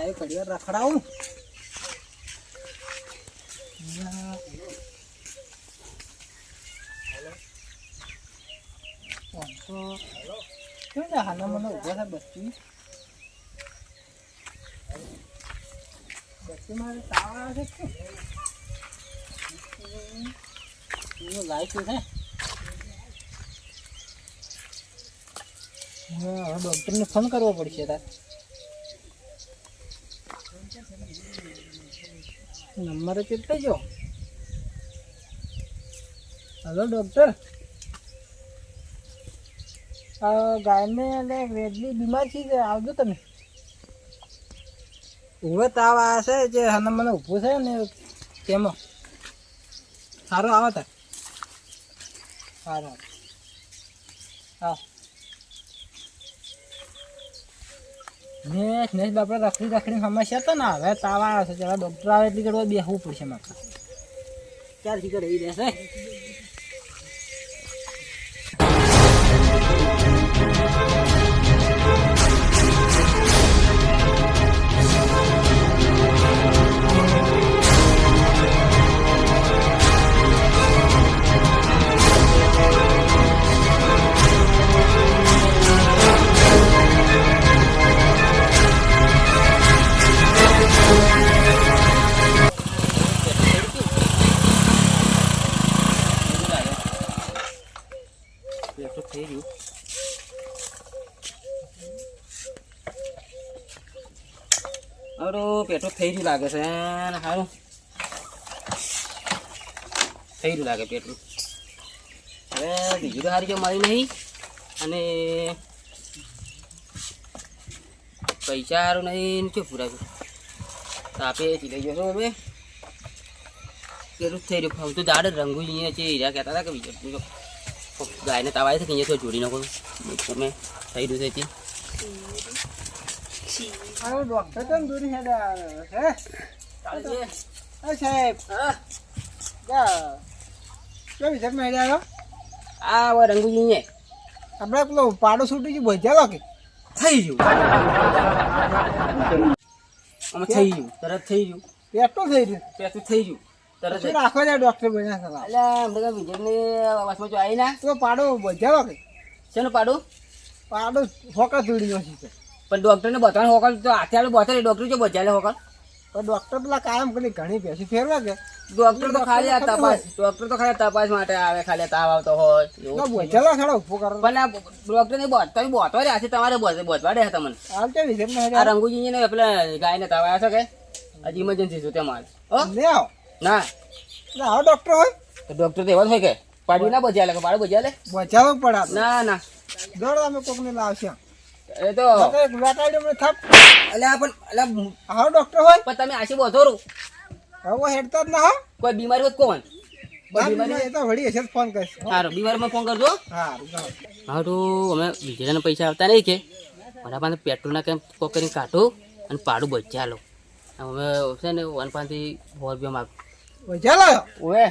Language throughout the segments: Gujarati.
ગાય કડિયા રખડાવું. કેમ મને ઊભો થાય બસ્તી બસ્તી મારે તાવ આવે છે લાઈટ હવે ડૉક્ટરને ફોન કરવો પડશે તાર. નંબર કેટલો જો. હલો ડૉક્ટર ગાયને એટલે રેડની બીમાર છે આવજો તમે. ઊભો તાવ આ છે જે હને મને ઊભું છે ને તેમાં. સારું આવો તાર. સારું હા. ને સ્નેહ બાપડે રખડી રખડી સમસ્યા તો ના, હવે તાવ આવે છે, ચાલો ડૉક્ટર આવે એટલી કરવા બેસવું પડશે મારે ક્યારથી કરે એ રહેશે અરે પેટો થઈ લાગે છે. સારું થઈ લાગે પેટલું હવે બીજું તો સારી જો મળી નહીં. અને પૈસા સારું નહીં શું પૂરાવ્યું? તાપે ચીલાઈ જશો હવે. પેલું થઈ રહ્યું હવે તો દાડે રંગુ જઈએ છે હીરા કહેતા હતા કે બીજો ગાયને તાવ આવે છે કે અહીંયા તો જોડી નાખો તમે થઈ રહ્યું છે અરે ડોક્ટર કેમ દૂરી હેડે હે અરે સાહેબ જા કેમ છે મેળ્યા આ હવે રંગુજી ને આપણે પેલો પાડો છૂટી ગયું ભજ્યા કે થઈ ગયું આમાં થઈ ગયું તરત થઈ ગયું પેટો થઈ ગયું પેટું થઈ ગયું તરત. રાખો છે ડોક્ટર બન્યા અલ્યા હમણાં કાંઈ વિજયને વાસમાં જો આવી ના તો પાડો બજાવો કે શેનું પાડું પાડો ફોકસ ઉડી ગયો છે પણ ડોક્ટરને બતાવવાનું હોકલ તો અત્યારે બતાવે ડોક્ટર જો બચાલે હોકલ. તો ડોક્ટર પેલા કાયમ કરી ઘણી પેસી ફેરવા કે? ડોક્ટર તો ખાલી આ તપાસ ડોક્ટર તો ખાલી તપાસ માટે આવે ખાલી તાવ આવતો હોય. બજાવો ખેડો ઊભો કરો. પણ આ ડોક્ટર ને બોત બોતો રહ્યા છે તમારે બોત- બોતવા રહ્યા તમને? હાલ તે વિઝિટ આ રંગુજી ને પેલા ગાયને તાવ આવ્યા છે કે? હજી ઇમરજન્સી છું તમારે હો? ના. આવો ડોક્ટર હોય. તો ડોક્ટર તો એવા જ હોય કે? પાડી ના બચાલે કે પાડું લે? બચાવવું પડે ના ના. દોડો અમે કોકને લાવશે. એ તો વેટાડી થાપ. અલ્યા પણ અલ્યા આવો ડોક્ટર હોય? પણ તમે આશી બોધો રહો હવે હેડતા જ ના હો? કોઈ બીમારી હોત કોણ? હા પૈસા આવતા નહીં કે. મારા પાસે પેટ્રોલના કેમ કોક કરીને કાઢું અને પાડું બચ્યા લો અમે છે ને વન પાંચથી સો રૂપિયા માગ. બચા લાવ્યો ઓએ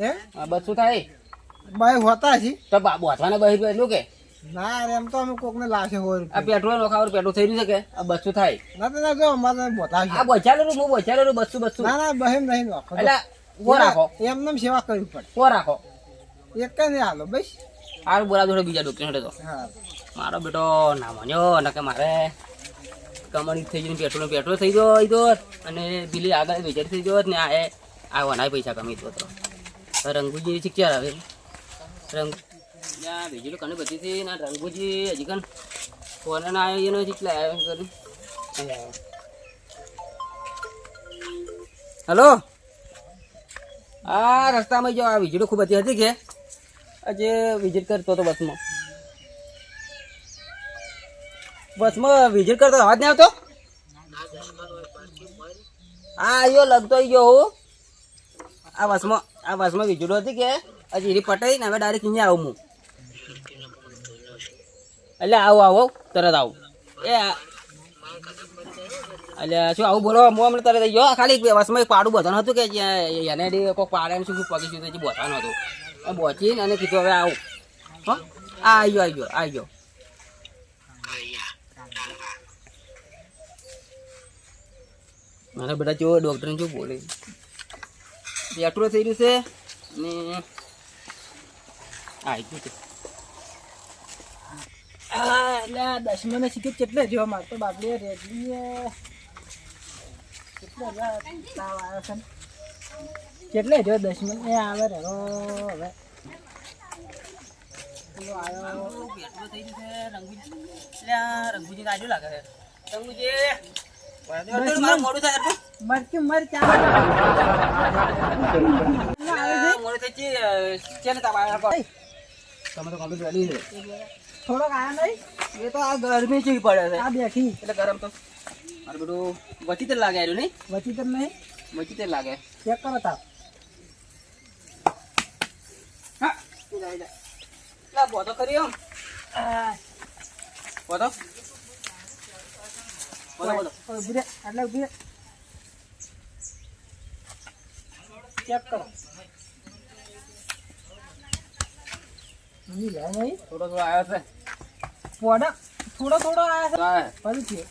હે? બસો થાય? બાય હોતા છે તો બા- બોધવાના બહી એટલું કે? ના રે, એમ તો અમે કોકને લાવશે હોય આ પેટ્રોલ નોખાવાનું પેટ્રોલ થઈ રહ્યું છે કે? આ બસો થાય. ના ના જો અમારે આ બચાલેલું હું બચાલેલું બસો બસો ના ના બહેન નહીં નોખો એટલે વો રાખો. એમને સેવા કરવી પડે. વો રાખો. એક જ હાલો બસ. સારું બોલા જોડે બીજા ડોક્ટર જોડે તો. હા. મારો બેટો ના માન્યો અને કે મારે કમાણી થઈ ગઈ પેટ્રોલ પેટ્રોલ થઈ ગયો ઈ તો અને બિલી આગળ વિચાર થઈ ગયો ને આ એ આ વનાય પૈસા કમી તો રંગુજી ક્યારે આવે રંગ બીજી તો ઘણી બધી હતી ના રંગુજી હજી કન ફોન ના આવ્યો એનો કેટલા આવ્યો કરી હલો? આ રસ્તામાં જો આ વીજળી ખૂબ બધી હતી કે? આજે વિઝિટ કરતો હતો બસમાં. બસમાં વિઝિટ કરતો અવાજ નહીં આવતો? હા આવ્યો લગતો ગયો હું. આ બસમાં આ બસમાં વીજળો હતી કે? હજી પટાઈ ને હવે ડાયરેક્ટ અહીંયા આવું હું. એટલે આવો આવો, તરત આવો. એ એટલે શું, આવું બોલો હું હમણાં તરત ગયો. ખાલી વસમાં એક પાડું બધાનું હતું કે એને કોઈ પાડે શું પગી શું હજી બોધાનું હતું. એ બોચીને અને કીધું, હવે આવું. હો? આ આવી ગયો આવી ગયો આવી ગયો. મારા બધા જો ડૉક્ટરને જો બોલે. બેટરો થઈ રહ્યું છે ને આવી ગયું આ એટલે આ દસમાને શીખે કેટલે જો મારે તો બાપડી રેડલી કેટલે તાવ આવ્યો છે કેટલે જો દસમન એ આવે રે હવે. મરચું મરચા તમે તો complete ready છે. થોડોક આયા નહીં? એ તો આ ગરમી જેવી પડે છે. આ બેઠી. એટલે ગરમ તો મારું બધું વચી તેલ લાગે આવ્યું નહીં? વચી તો નહીં? વચી તેલ લાગે. ચેક કરો તાવ હા. જા, જા. લા, બોધો કરી આમ. આ, બોધો બોધો બોધો ઓય, ઊભી રે, આટલે ઊભી રે. ચેક કરો મમ્મી લે નહીં થોડો થોડો આવ્યો છે. થોડો થોડો આયા છે. પછી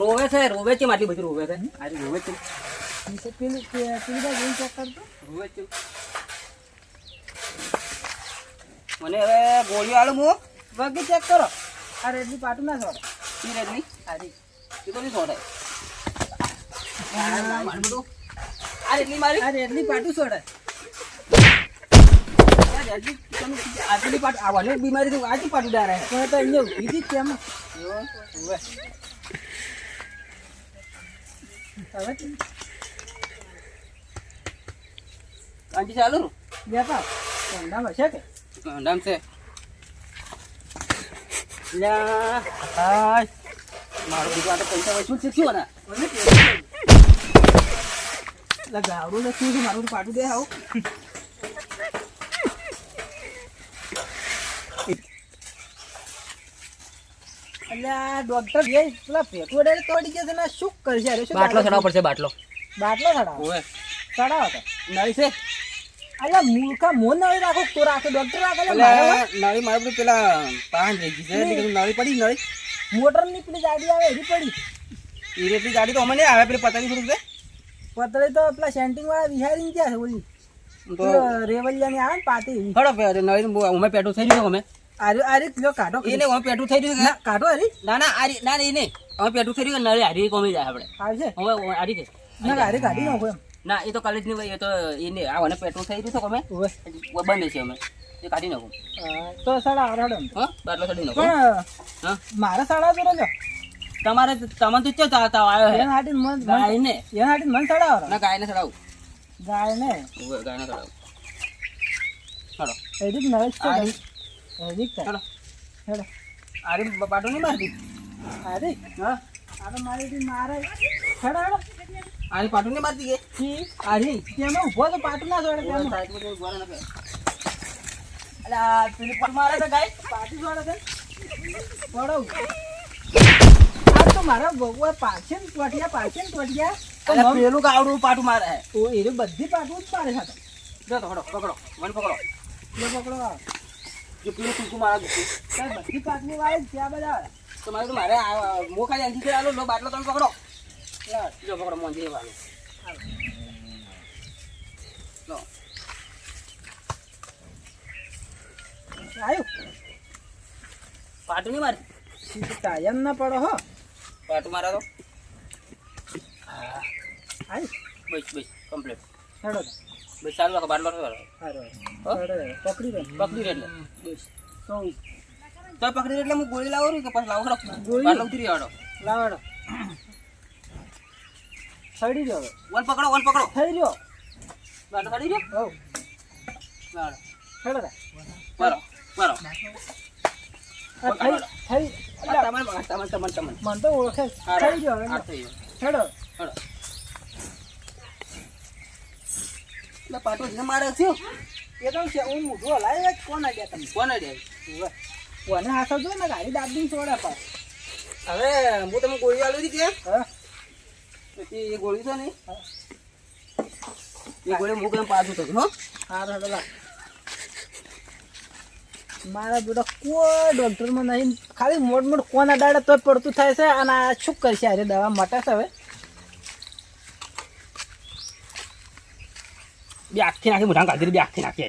રોવે છે રોવે છે માટલી બધી રોવે છે. આજે રોવે છે. પેલી પેલી ચેક કરતો. રોવે છે. મને હવે ગોળીઓ આલું હું વગી ચેક કરો. આ રેડની પાટું ના છોડે. ઈ રેડની આરી એ તો નહીં છોડે. આ રેડની મારી? આ રેડની પાટું છોડે. આ રેડની તમે આટલી પાટ આવવાની બીમારી તો આટલી પાટું તો અહીંયા ઊભી કેમ કાંજી ચાલુ નું બેઠા ધંધામાં છે કે નામ છે લ્યા હાય મારું બીજું તો પૈસા વસૂલ છે શું ને એટલે ગાવડું ને શું છે મારું પાટું દે આવું ડોક્ટર જે પેલા પેટું અડાડે તોડી ગયા ને શું કરશે? અરે શું બાટલો ચડાવવો પડશે બાટલો. બાટલો ચડાવો. તો. નળી છે. અલ્યા મૂર્ખા મોન નળી રાખો તો રાખો ડોક્ટર રાખે નળી મારે બધું પેલા પાંચ રહી ગઈ છે નળી પડી નળી. મોટરની પેલી ગાડી આવે એની પડી. રેટલી ગાડી તો અમે નહીં આવે પેલી પચાસ રૂપિયા પતળી તો પેલા સેન્ટિંગ વાળા વિહારી ગયા છે ઓલી. તો પેલો રેવલિયાની આવે ને પાતી પે નળી અમે પેટું થઈ ગયું અમે. આરે કાઢો પેટું થઈ રહ્યું ના કાઢો આરી. ના ના આરી ના પેટું થઈ રહ્યું કોમી જાય આપણે. આવશે હવે આરી છે. ના હારે કાઢી નાખો એમ. ના એ તો કોલેજની એ તો એ નહીં આ થઈ રહ્યું છે બંધ છે અમે એ કાઢી નાખું. તો સાડા આઠ હા બાટલો ચડી નાખું. હા. મારા સાડા તમારે તમને તો ચો તાવ આવ્યો છે. હાટી મન ગાય ને. એના હાટી મન સાડા ના ગાયને ચડાવું ગાય ને સડાવું. ગાયને નરેશ તો ચલો હેડો. આરી બાટો નહીં મારતી આરી. હા? આ તો મારી મારે. હેડો હેડો. આરી પાટો નહીં મારતી કે? કી આરી. તેમાં ઊભો તો પાટું ના ઓવે, તેમાં. સાઈડમાં જઈને ઊભા ને. અલે આ પેલી પાટ મારે તો ગાય? પાટું છોડે છે. પડો. આ તો મારા ભગવા પાછે ને ટોટિયા પાછે ને ટોટિયા તો પેલું કાવડું પાટું મારે ઓ એ બધી પાટું જ મારે સાથે જો પકડો. પકડો. મને પકડો. જો પેલું ટૂંકું મારા. બધી જ ત્યાં બધા. તમારે તો મારે મો ખાલી અંજી થી આલો લો બાટલો તમે પકડો. જો પકડો મોંજી વાળો લો આવ્યું પાટું નહીં મારતી સીધું ટાયર ના પડો હો. પાટું મારા તો? હા બસ બસ કમ્પ્લીટ હેડો ચાલુ રાખો બાટલો? હેડો, હેડો. પકડી રે પકડી રે એટલે. તો પકડી એટલે હું ગોળી લાવો કે પછી લાવો? ગોળી? બાટલો ઉતરી આવડો. લાવાડો. હેડો સડી હવે. વન પકડો વન પકડો. થઈ રહ્યો બાટલો કાઢી દો હો લાવાડો. હેડો. બરો બરો થઈ થઈ. તમારે તમારે તમારે તમારે. તો ઓળખે. થઈ ગયો થઈ હેડો. એટલે પાટો જ મારે થયો એ તો છે હું મોઢું હલાય જ કોણ આડ્યા તમે? કોને દે કોને હાથો જો ને ગાડી દાબી છોડા પાછ. હવે હું તમે ગોળી આલી હતી કે? હા. એ ગોળી તો નહીં એ ગોળી કેમ પાછું થતું હો. હારો હેડો મારા બેટા કોઈ ડોક્ટરમાં નહીં ખાલી મોટ મોટ કોના દાડે તો પડતું થાય છે અને આ શું કરશે? અરે દવા માટે છે હવે. બે આખી નાખી મોઢા કાઢી બે આખી નાખી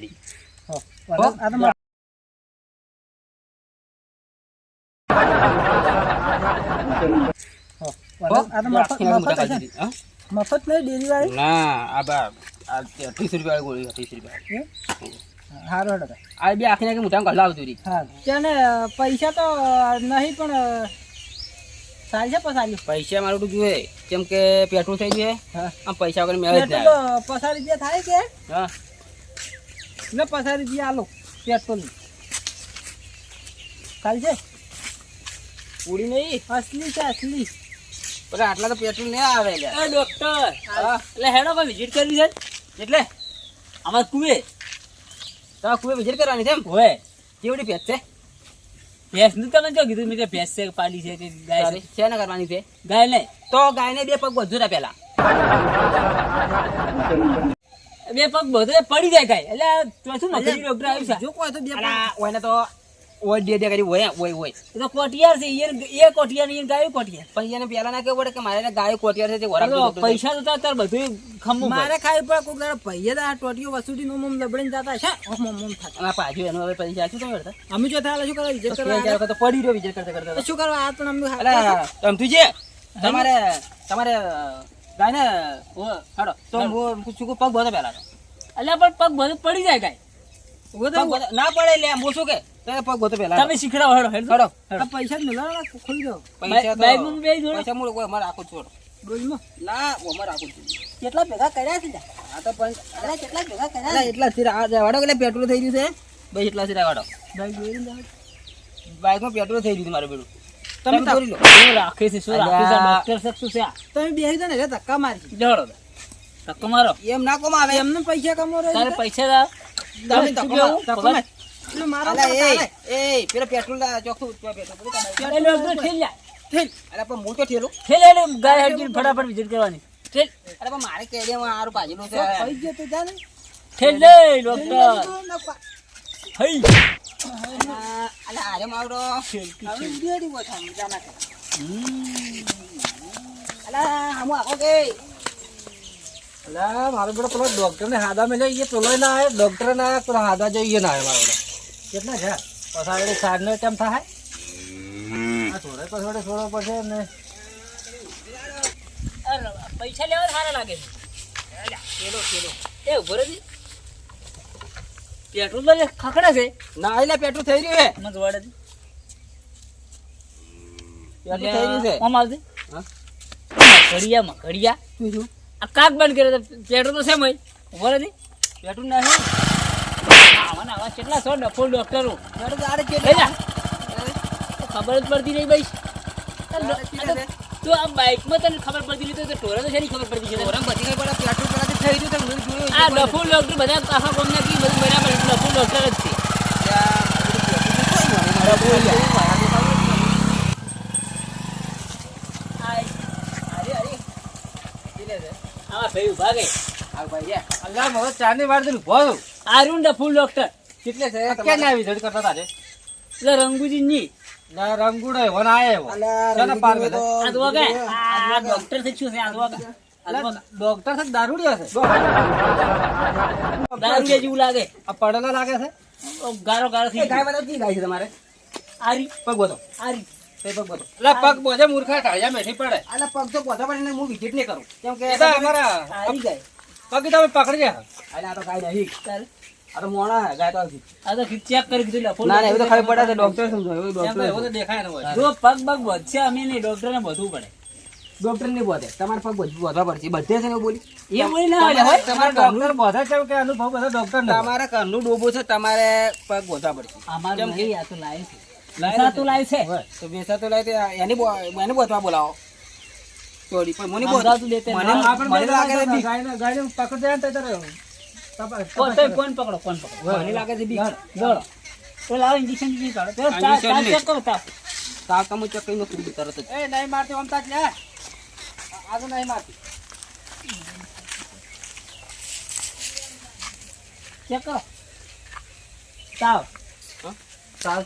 મફત કાઢી નહીં ડેરી વાળી ના આ બા રૂપિયા ગોળી ત્રીસ રૂપિયા હારો હેડો આ બે આખી નાખી મોઢા કાઢલા આવતી હા તેને પૈસા તો નહીં પણ ચાલશે પસારી પૈસા મારું તો જોઈએ કેમ કે પેટ્રોલ થઈ ગયું આમ પૈસા વગર મેળ જ પેટ્રોલ ના તો પસારી જે થાય કે? હા. ને પસારી જે આલો પેટ્રોલ છે? પૂરી નહીં? અસલી છે અસલી. પણ આટલા તો પેટ્રોલ નહીં આવે. ડોક્ટર એટલે હેડો કોઈ વિઝિટ કરવી છે. એટલે? આમાં કુએ તમારે કુએ વિઝિટ કરવાની છે એમ? હોય કેવડી ભેંસ છે? ભેંસનું તમે જો કીધું મેં ભેંસ છે પાડી છે કે ગાય છે. ને કરવાની છે? ગાય નહીં તો ગાયને બે પગ રહ્યા પેલા. બે પગ બધું પડી જાય ગાય. એટલે શું મગજ ડોક્ટર આવ્યું છે? જો કોઈ તો બે અલા, તો ઓય દે દે કરી ઓય ઓય ઓય એ તો કોટિયાર છે એ એ કોટિયાર ને એ કોટિયાર. પણ એને પેલા ના કેવું પડે કે મારે એને ગાય કોટિયાર છે તે. પૈસા તો તાર બધું મારે ખાઈ પડે કોક દાડો ભૈયા દા ટોટીઓ વસુડી નો મમ લબડીને જતા છે. આ એનું હવે પૈસા શું તમે કરતા અમે જો શું કરવા વિજય કરવા તો પડી રહ્યો વિચાર કરતા કરતા શું કરવા? આ તો અમને અલા તમતુજી તમારે તમારે ગાયને હાડો તો હું પગ બધો પેલા અલ્યા એટલે પણ પગ બધો પડી જાય ગાય ના પડે લે હું શું કે? પગ બધો પેલા તમે શીખડાવો હેડો હેડો. હાડો પૈસા જ મિલાવો ખોલી દો. પૈસા બે જોડો. પૈસા મૂળ કોઈ અમારે રાખું છોડો રોજમાં ના અમારે રાખું કેટલા ભેગા કર્યા છે આ તો પણ અરે કેટલા ભેગા કર્યા એટલા સિરા આ વાડો એટલે પેટ્રોલ થઈ ગયું છે? ભાઈ એટલા સિરા વાડો. ભાઈ જોઈ બાઇકમાં પેટ્રોલ થઈ ગયું મારું બેડું તમે દોરી લો. શું રાખે છે? શું રાખે છે? ડોક્ટર સાહેબ શું છે? તમે બેહી દો ને એટલે ધક્કા મારી જડો ધક્કો મારો. એમ ના કોમ આવે. એમને પૈસા કમો રહે તારે પૈસા દા. તમે ધક્કો ધક્કો? એટલે મારો એ એ પેલો પેટ્રોલ ચોખ્ખું પેટ્રોલ ઠેલ. જા. અલા, પણ હું તો ઠેલું. ઠેલ હેડે ગાય હેડજી ફટાફટ વિઝિટ કરવાની. ઠેલ. અરે પણ મારે કેડિયામાં હારું પાજેલું છે. તો પૈ ગયો તો જા ને. ઠેલ. લે ડોક્ટર. હઈ. અરે માવડો હવે બેડી ઊભો થા, મજા ના કરે. અલા, આમો આખો કે અલા મારો બેટો પેલો ડોક્ટર ને હાદા મેલે એ પેલો ના આવે ડોક્ટર ના આવે પેલો હાદા જોઈએ ના આવે મારો કેટલા છે પસાડે સાડ નો કેમ થાય આ થોડે પસાડે છોડવો પડશે ને અરે, પૈસા લેવા સારા લાગે છે એ ઊભો રહેજે. પેટ્રોલ તો ખખડે છે. ના એટલે પેટ્રોલ થઈ રહ્યું છે. મને જોડે પેટ્રોલ થઈ રહ્યું છે. આમ આવજે. હા? મકડિયા મકડિયા આ કાક બંધ કરે તો પેટ્રોલ તો છે? મય ઊભો. પેટ્રોલ આવા કેટલા? ડોક્ટરો ખબર જ પડતી નહીં ભાઈ. તું આ બાઇકમાં તને ખબર પડતી નહીં તો ટોરે તો છે ખબર પડતી છે? ધોરણ બધી પડે પેટ્રોલ પેલાથી થઈ રહ્યું છે આ ડફોલ ડોક્ટર બધા આખા કી બધું ડોક્ટર જ છે રંગુજી ની રંગુડો એવો આવ્યો ડોક્ટરથી શું છે આ. ડોક્ટર છે દારૂડિયો છે. દારૂ જેવું લાગે. આ પડેલો લાગે છે? ગારો ગારો થઈ ગાય. બતાવ કી ગાય છે તમારે? આરી. પગ બોતો આરી. પગ એટલે મૂર્ખા ટાળિયા મેઠી પડે. આલા પગ તો બોધા પડે હું વિઝિટ નહીં કરું. કેમ કે અમારા પગ તમે પકડી ગયા? આ તો ગાય નહીં. ચાલ. આ તો મોણા હે, ગાય તો આ તો ચેક કરી કીધું ડફોલ ના ના એવું તો ખબર પડે છે ડોક્ટર સમજો એવું તો એવું તો દેખાય ને હોય. જો પગ પગ વધશે અમે નહીં ડોક્ટર ને બધું પડે. ડોક્ટર ને બોધે. તમારે પગ બધું બોધવા પડશે. બધે છે બોલી? એ બોલી ના હોય. તમારે ડોક્ટર બધા છે કે અનુભવ બધા ડોક્ટર તમારા ઘરનું ડોબો છે તમારે પગ બોધવા પડશે. અમારે નહીં આ તો લાઈવ છે. લાઈવ લાઈવ છે? તો લાઈવ તો તો તે એની એને બોધવા બોલાવો. ચોરી પણ મને બોધ અમદાવાદ મને મને લાગે છે ગાયને ગાયને પકડી જાય તો તારે કોણ કોણ પકડો કોણ પકડો. મને લાગે છે બીક. દોડો તો લાવો ઇન્જેક્શન દીધી કાઢો નહીં. ચેક કરો તાર તાવ કામ ચેક કરીને તરત જ. એ નહીં મારતી આમ તાજ લે. તો નહીં મારતી ચેક કરો. તાવ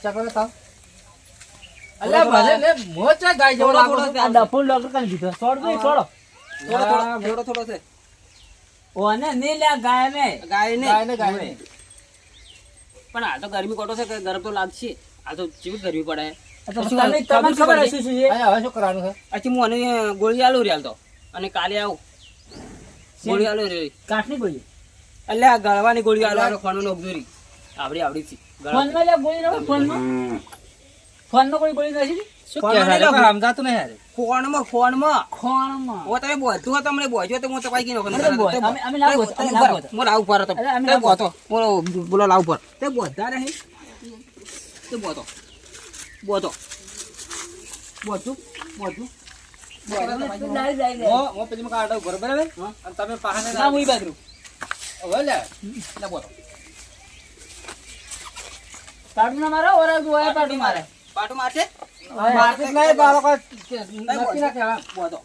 ચકરે તાવ અલ્યા ભલે ને મોચા ગાય જેવો લાગો. આ ડફોલ ડોક્ટર કાને કીધું છોડ દે છોડો. થોડો થોડો. થોડો થોડો છે. ઓને નહીં લ્યા ગાય ને ગાય ને ગાયને ગાયને પણ આ તો ગરમી કોટો છે કે ગરમ તો લાગશે. આ તો ચીવી ગરમી પડે. તમને ખબર ખબર હશે હવે શું કરવાનું છે? પછી હું અને ગોળી આલું રેલ તો. અને કાલે આવું. ગોળી આલું રે. કાઠની ગોળી? એટલે આ ગળવાની ગોળી આલો આલો ફોન નો અબજોરી આવડી આવડી છે. ફોનમાં લ્યા ગોળી ના ફોનમાં. ફોનમાં કોઈ ગોળી નથી લે? સમજાતું નહીં યાર. ફોનમાં ફોનમાં. ખોણમાં ઓ તમે બોધું તમને બોજો તો હું તો કઈ નોખો અમે- અમે લાવ બોધ, લાવ બોધ. પર તે બોધ. બોલો બોલો લાવ પર તે બોધા નહીં તે બોતો બોધું. બોધું. અને તમે પાછા ના હું બાજુ હવે લે. લે પાટું ના મારો ઓરા તું પાટું મારે. પાટું મારશે માર્કેટ નહીં બાળકો નક્કી ના કહેવાય. બોતો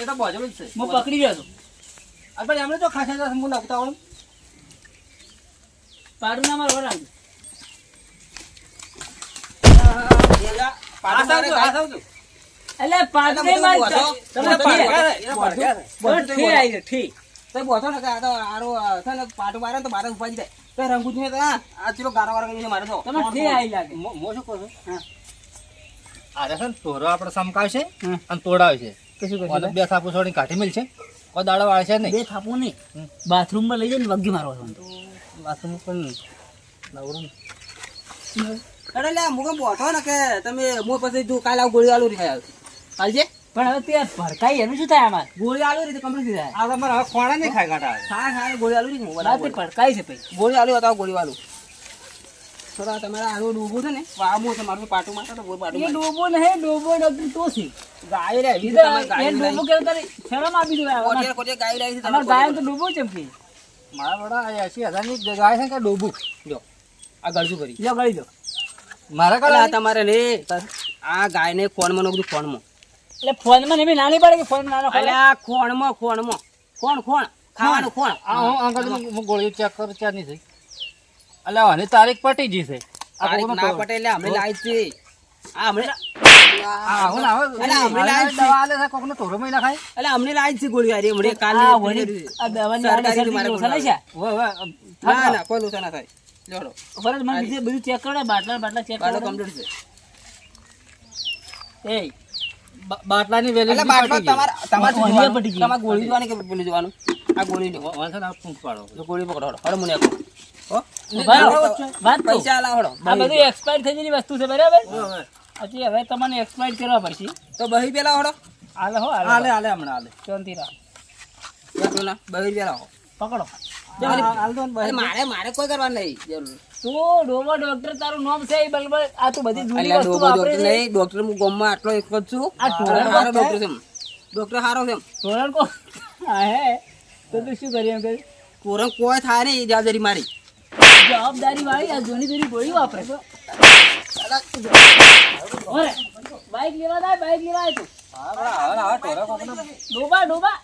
એ તો બોજેલું જ છે. હું પકડી ગયો છું ભાઈ એમને તો ખાસા હું નાખતા આવડું પાટું ના મારો ઓરા પાટું મારે આ સાવજો. એટલે નહીં માર તમે. તો બોતો ને આ તો આરો છે ને પાટો મારે તો મારે ઉપાજી જાય તો રંગુ છે તો આ ચલો ગારો ગારો કરીને મારે તો. તમે ઠી આવી લાગે. મો- મો શું કહું હા. આ છે ને તોરો આપણે સમકાવશે હમ. અને તોડાવશે. કશું કશું અને બે થાપુ છોડીને કાઢી છે કોઈ દાડો વાળશે નહીં. બે થાપુ નહીં. બાથરૂમમાં લઈ જઈને વગી મારવા બાથરૂમ પણ નવરું અરે લે મુકે બોતો ને કે તમે મો પછી તું કાલે આવું ગોળી આલુ રી ખાય હાલજે. પણ હવે તે ભરકાઈ એનું શું થાય અમારે ગોળી આલુ રીતે તો કમ્પ્લીટ થઈ જાય આ તમારે હવે ખોણા નહીં ખાય કાંટા હા હા ગોળી આલુ રી ના તે છે પછી. ગોળી આલુ હતા ગોળી થોડા તમારે આનું ડૂબું છે ને વામું છે મારું પાટું માટે તો પાટું એ. ડોબો નહીં ડોબો તો છે. ગાય રે એ એવી તો તમારે ગાય ડોબો કેવું તારે શરમ આપી દો કોટીએ કોટીએ ગાય લાવી છે તમારે ગાયન તો ડોબો ચમકી મારા ગાય છે કે ડોબું. જો આ ગળજુ ભરી. લ્યો ગળી દો મારા એટલે તમારે ને આ ગાયને એટલે ફોનમાં ને નાની પડે કે ફોનમાં નાનો એટલે આ ખોણમાં ખોણમાં. ખોણ ખોણ. ખાવાનું ખોણ. આ હું આગળ ગોળીઓ ચેક કરું ચાર નહીં થઈ. એટલે આની તારીખ પટી ગઈ છે. તારીખ ના પટે એટલે લાવી છે. આ અમને લાવી છે. ગોળી કાલે ના ના કોઈ લોચા ના થાય. જોડો ફરજ મને બીજે બધું ચેક કરો બાટલા બાટલા ચેક કરો કમ્પ્લીટ છે. એ બાટલાની વેલી એટલે બાટલો તમાર તમાર શું પડી ગઈ. તમાર ગોળી જોવાની કે પેલું જોવાનું? આ ગોળી લો. વાંધો ના પૂંછ પાડો. તો ગોળી પકડો હળો. મને આપો. હો? વાત પૈસા આલા હળો. આ બધું એક્સપાયર થઈ ગયેલી વસ્તુ છે બરાબર? હજી હવે તમને એક્સપાયર કરવા પડશે. તો બહી પેલા હળો. હાલે હો હાલે. હાલે હાલે હમણાં હાલે. શાંતિ રાખ પેલા બહી પેલા હો પકડો. મારે મારે કોઈ કરવાનું નહીં જરૂર. તું ડોબો ડોક્ટર તારું નામ છે એ બલબલ. આ તું બધી જૂની વસ્તુ વાપરે છે. નહીં ડોક્ટર હું ગામમાં આટલો એક જ છું. આ ટોળાં હારો ડોક્ટર? ડોક્ટર છે? ડોક્ટર હારો છે. ધોરણ કો હે તો તું શું કરી એમ કરી કોરણ કોઈ થાય નહીં જવાબદારી મારી. જવાબદારી વાળી આ જૂની જૂની ગોળી વાપરે ઓરે બાઈક લેવા જાય બાઈક લેવા તું. હા, હવે હવે ડોબા ડોબા.